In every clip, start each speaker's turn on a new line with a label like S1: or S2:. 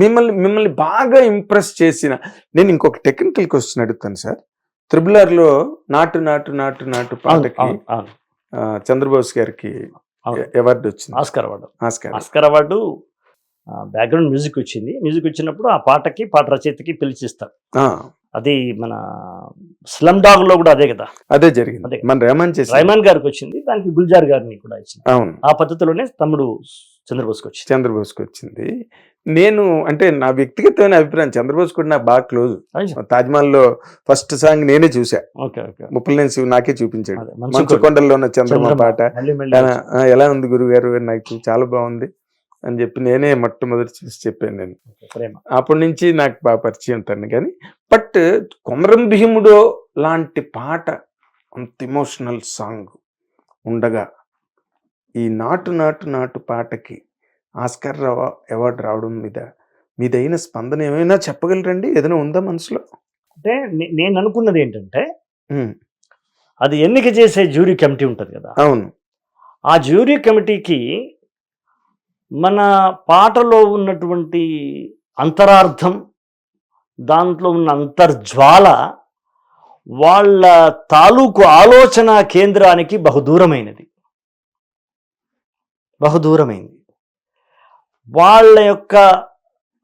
S1: మిమ్మల్ని మిమ్మల్ని బాగా ఇంప్రెస్ చేసిన నేను ఇంకొక టెక్నికల్ క్వశ్చన్ అడుగుతాను సార్. త్రిబుల్ ఆర్లో నాటు నాటు నాటు నాటు పాటకి చంద్రబోస్ గారికి. అవార్డు వచ్చింది.
S2: Oscar award.
S1: Oscar.
S2: Oscar award background music వచ్చింది. మ్యూజిక్ వచ్చినప్పుడు ఆ పాటకి పాట రచయితకి పిలిచిస్తారు. అది మన స్లమ్ డాగ్లో కూడా అదే కదా.
S1: అదే జరిగింది. మన రేమన్ చేసి
S2: రైమాన్ గారికి వచ్చింది. దానికి గుల్జార్ గారిని కూడా ఇచ్చింది
S1: అవును.
S2: ఆ పద్ధతిలోనే తమ్ముడు చంద్రబోస్కి వచ్చింది.
S1: చంద్రబోస్కి వచ్చింది. నేను అంటే నా వ్యక్తిగతమైన అభిప్రాయం చంద్రబోస్ కూడా నాకు బాగా క్లోజ్. తాజ్మహల్లో ఫస్ట్ సాంగ్ నేనే చూసా ముప్పలనేని శివ నాకే చూపించాడు.
S2: అదే,
S1: మంచు
S2: మంచు
S1: కొండల్లో ఉన్న చంద్రమ. పాట. ఎలా ఉంది గురుగారు? నాకు చాలా బాగుంది అని చెప్పి నేనే మొట్టమొదటి చూసి చెప్పాను నేను. అప్పటి నుంచి నాకు బాగా పరిచయం తను. కానీ బట్ కొమరం భీముడో లాంటి పాట అంత ఇమోషనల్ సాంగ్ ఉండగా ఈ నాటు నాటు నాటు పాటకి ఆస్కర్ రావా అవార్డు రావడం మీద మీదైన స్పందన ఏమైనా చెప్పగలరండి? ఏదైనా ఉందా మనసులో?
S2: అంటే నేను అనుకున్నది ఏంటంటే అది ఎన్నిక చేసే జ్యూరీ కమిటీ ఉంటుంది కదా.
S1: అవును.
S2: ఆ జ్యూరీ కమిటీకి మన పాటలో ఉన్నటువంటి అంతరార్థం దాంట్లో ఉన్న అంతర్జ్వాల వాళ్ళ తాలూకు ఆలోచన కేంద్రానికి బహుదూరమైనది. బహుదూరమైంది. వాళ్ళ యొక్క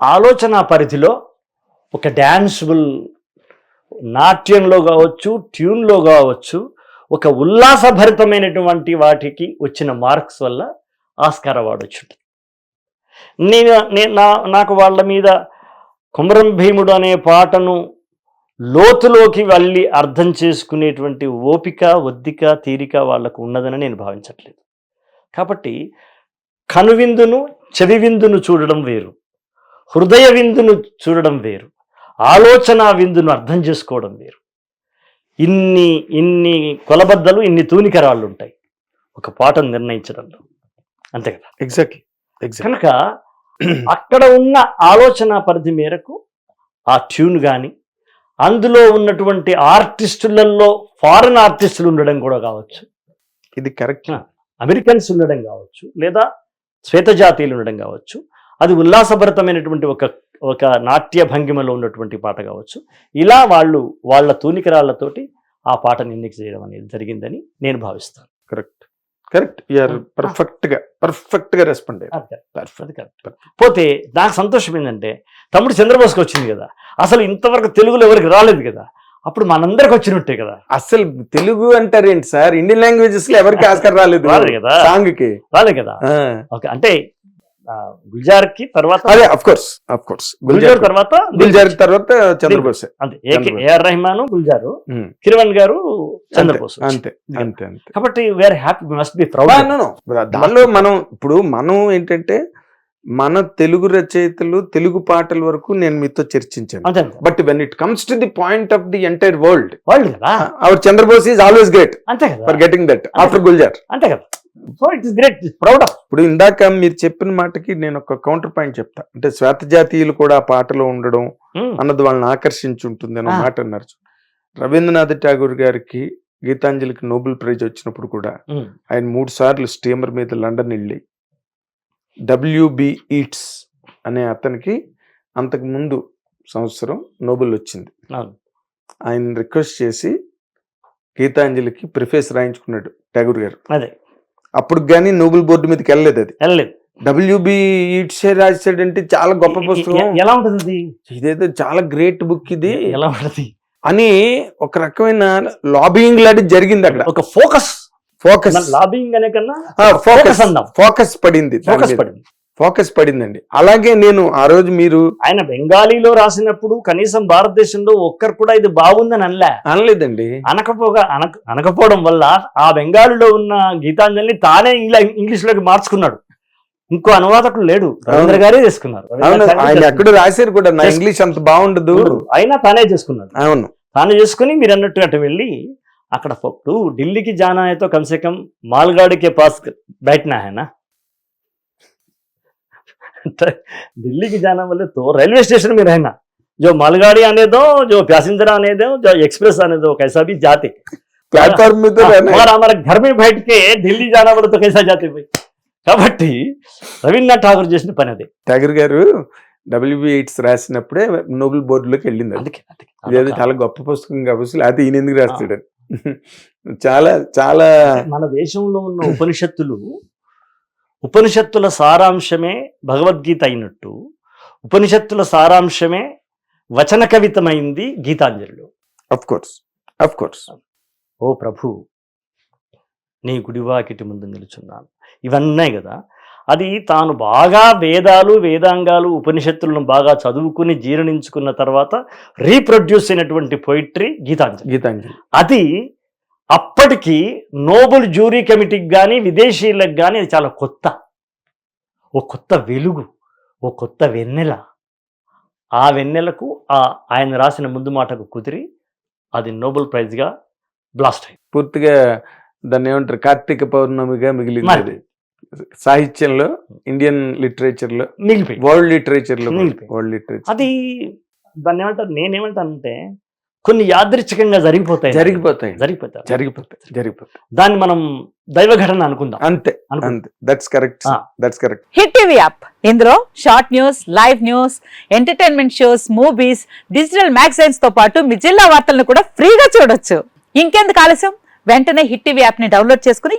S2: ఆలోచన పరిధిలో ఒక డ్యాన్సబుల్ నాట్యంలో కావచ్చు ట్యూన్లో కావచ్చు ఒక ఉల్లాసభరితమైనటువంటి వాటికి వచ్చిన మార్క్స్ వల్ల ఆస్కార్ అవార్డు వచ్చింది. నేను నా నాకు వాళ్ళ మీద కుమరం భీముడు అనే పాటను లోతులోకి వెళ్ళి అర్థం చేసుకునేటువంటి ఓపిక ఒద్దిక తీరిక వాళ్ళకు ఉన్నదని నేను భావించట్లేదు. కాబట్టి కనువిందును చెవి విందును చూడడం వేరు. హృదయ విందును చూడడం వేరు. ఆలోచన విందును అర్థం చేసుకోవడం వేరు. ఇన్ని ఇన్ని కొలబద్దలు ఇన్ని తూనికరాళ్ళు ఉంటాయి ఒక పాటను నిర్ణయించడంలో. అంతే కదా?
S1: ఎగ్జాక్ట్లీ ఎగ్జాక్ట్
S2: కనుక అక్కడ ఉన్న ఆలోచన పరిధి మేరకు ఆ ట్యూన్ కానీ అందులో ఉన్నటువంటి ఆర్టిస్టులలో ఫారెన్ ఆర్టిస్టులు ఉండడం కూడా కావచ్చు.
S1: ఇది కరెక్ట్.
S2: అమెరికన్స్ ఉండడం కావచ్చు. లేదా శ్వేతజాతీయులు ఉండడం కావచ్చు అది ఉల్లాసభరితమైనటువంటి ఒక ఒక నాట్య భంగిమలో ఉన్నటువంటి పాట కావచ్చు. ఇలా వాళ్ళు వాళ్ళ తూనికరాళ్ళతోటి ఆ పాటను ఎన్నిక చేయడం అనేది జరిగిందని నేను భావిస్తాను.
S1: కరెక్ట్. కరెక్ట్. యూఆర్
S2: ఆ.
S1: పర్ఫెక్ట్గా పర్ఫెక్ట్గా రెస్పాండ్.
S2: అది correct. పోతే నాకు సంతోషం ఏంటంటే తమ్ముడు చంద్రబోస్కి వచ్చింది కదా. అసలు ఇంతవరకు తెలుగులో ఎవరికి రాలేదు కదా. అప్పుడు మనందరికి వచ్చినట్టే కదా.
S1: అసలు తెలుగు అంటారేంటి సార్? ఇండియన్ లాంగ్వేజెస్లో ఎవరికి ఆస్కర్ రాలేదు
S2: రాలేదు కదా.
S1: సాంగ్కి
S2: రాలే కదా. ఓకే అంటే గుల్జార్కి తర్వాత
S1: అదే of course of course
S2: Gulzar తర్వాత
S1: గుల్జార్ తర్వాత చంద్రబోస్.
S2: అంతే. ఏఆర్ రెహమాన్ గుల్జారు. కిరణ్ గారు చంద్రబోస్
S1: అంతే అంతే అంతే.
S2: కాబట్టి we're
S1: happy
S2: must
S1: be proud. దానిలో మనం ఇప్పుడు మనం ఏంటంటే మన తెలుగు రచయితలు తెలుగు పాటల వరకు నేను మీతో చర్చించాను. But when it comes to the point of the entire
S2: world కదా?
S1: Our Chandrabose is always great
S2: అంతే కదా?
S1: For getting that after Gulzar
S2: అంతే కదా? So it is great proud of
S1: ఇప్పుడు ఇందాక మీరు చెప్పిన మాటకి నేను ఒక కౌంటర్ పాయింట్ చెప్తా. అంటే శ్వేత జాతీయులు కూడా ఆ పాటలో ఉండడం అన్నది వాళ్ళని ఆకర్షించి ఉంటుంది అన్న. మాట అన్నారు. రవీంద్రనాథ్ ఠాగూర్ గారికి గీతాంజలికి నోబెల్ ప్రైజ్ వచ్చినప్పుడు కూడా ఆయన మూడు సార్లు స్టీమర్ మీద లండన్ వెళ్ళి డబ్ల్యూబి ఈట్స్ అనే అతనికి అంతకు ముందు సంవత్సరం నోబెల్ వచ్చింది. ఆయన రిక్వెస్ట్ చేసి గీతాంజలికి ప్రిఫేస్ రాయించుకున్నాడు ఠాగూర్ గారు.
S2: అదే.
S1: అప్పుడు కానీ నోబెల్ బోర్డు మీదకి వెళ్ళలేదు అది.
S2: వెళ్ళలేదు.
S1: డబ్ల్యూబి ఈట్సే రాశాడంటే చాలా గొప్ప పుస్తకం.
S2: ఎలా ఉంటుంది?
S1: ఇదేదో చాలా గ్రేట్ బుక్ ఇది.
S2: ఎలా ఉంటుంది?
S1: అని ఒక రకమైన లాబింగ్ లాంటి జరిగింది అక్కడ.
S2: ఒక ఫోకస్
S1: ఫోకస్
S2: లాబింగ్ అనే కన్నా
S1: ఫోకస్
S2: అందాం.
S1: ఫోకస్ పడింది
S2: ఫోకస్ పడింది.
S1: ఫోకస్ పడిందండి. అలాగే నేను ఆ రోజు మీరు
S2: ఆయన బెంగాలీలో రాసినప్పుడు కనీసం భారతదేశంలో ఒక్కరు కూడా ఇది బాగుందని అనలే.
S1: అనలేదండి.
S2: అనకపోగా అనక అనకపోవడం వల్ల ఆ బెంగాలీలో ఉన్న గీతాంజలిని తానే ఇంగ్లా ఇంగ్లీష్లోకి మార్చుకున్నాడు. ఇంకో అనువాదకుడు లేడు. రవీంద్ర గారే చేసుకున్నారు.
S1: ఆయన. ఎక్కడ రాశారు కూడా నా ఇంగ్లీష్ అంత బాగుండదు.
S2: అయినా తానే చేసుకున్నాడు.
S1: అవును.
S2: తాను చేసుకుని మీరు అన్నట్టు అటు వెళ్ళి అక్కడ ఇప్పుడు ఢిల్లీకి జానా అయితే కమ్సే కమ్ మాల్గాడికే పాస్ बैठना है ना दिल्ली की जाना बोले तो रेलवे स्टेशन में रहना जो मालगाड़ी आने दो जो पैसेंजर आने दो जो एक्सप्रेस आने दो कैसा भी जाते
S1: ప్లాట్ఫామ్ మీద
S2: हाँ,
S1: రానే-
S2: हमारा हमारा घर में बैठ के ఢిల్లీ जाना बोले तो कैसा जाते भाई కాబట్టి రవీంద్రనాథ్ ఠాగూర్ చేసిన పని అదే
S1: ఠాగూర్ గారు డబ్ల్యూబి ఎయిట్స్ రాసినప్పుడే నోబెల్ బోర్డులోకి వెళ్ళింది అది
S2: అందుకే అందుకే
S1: ఇదేదో
S2: అదొక-
S1: చాలా గొప్ప పుస్తకం కాబట్టి లేకపోతే ఈయన ఎందుకు రాస్తాడు చాలా చాలా
S2: మన దేశంలో ఉన్న ఉపనిషత్తులు ఉపనిషత్తుల సారాంశమే భగవద్గీత అయినట్టు ఉపనిషత్తుల సారాంశమే వచన కవితమైంది గీతాంజలిలో.
S1: అఫ్ కోర్స్ అఫ్ కోర్స్
S2: ఓ ప్రభు నీ గుడివాకిటి ముందు నిలుచున్నాను. ఇవన్నీ కదా అది తాను బాగా వేదాలు వేదాంగాలు ఉపనిషత్తులను బాగా చదువుకుని జీర్ణించుకున్న తర్వాత రీప్రొడ్యూస్ అయినటువంటి పొయిట్రీ గీతాంజలి.
S1: గీతాంజలి.
S2: అది అప్పటికి నోబెల్ జ్యూరీ కమిటీకి కానీ విదేశీయులకు కానీ అది చాలా కొత్త. ఓ కొత్త వెలుగు ఓ కొత్త వెన్నెల. ఆ వెన్నెలకు ఆ ఆయన రాసిన ముందు మాటకు కుదిరి అది నోబెల్ ప్రైజ్గా బ్లాస్ట్ అయింది.
S1: పూర్తిగా దాన్ని ఏమంటారు? కార్తీక పౌర్ణమిగా మిగిలింది సాహిత్యంలో ఇండియన్ లిటరేచర్లో
S2: మిగిలిపోయింది
S1: వరల్డ్ లిటరేచర్లో
S2: మిగిలిపోయింది.
S1: వరల్డ్ లిటరేచర్
S2: అది దాన్ని ఏమంటారు నేనేమంటానంటే కొన్ని యాదృచ్ఛికంగా జరిగిపోతాయి.
S1: జరిగిపోతాయి.
S2: జరిగిపోతాయి.
S1: జరిగిపోతాయి. జరిగిపోతాయి.
S2: దాన్ని మనం దైవ ఘటన అనుకుందాం.
S1: అంతే అంతే. That's
S2: correct.
S1: That's correct
S3: Hit TV app. ఇందులో short news live news entertainment shows movies digital మ్యాగజైన్స్తో పాటు మీ జిల్లా వార్తలను కూడా ఫ్రీగా చూడొచ్చు. ఇంకెందుకు ఆలస్యం? వెంటనే హిట్ టీవీ యాప్ని డౌన్లోడ్ చేసుకుని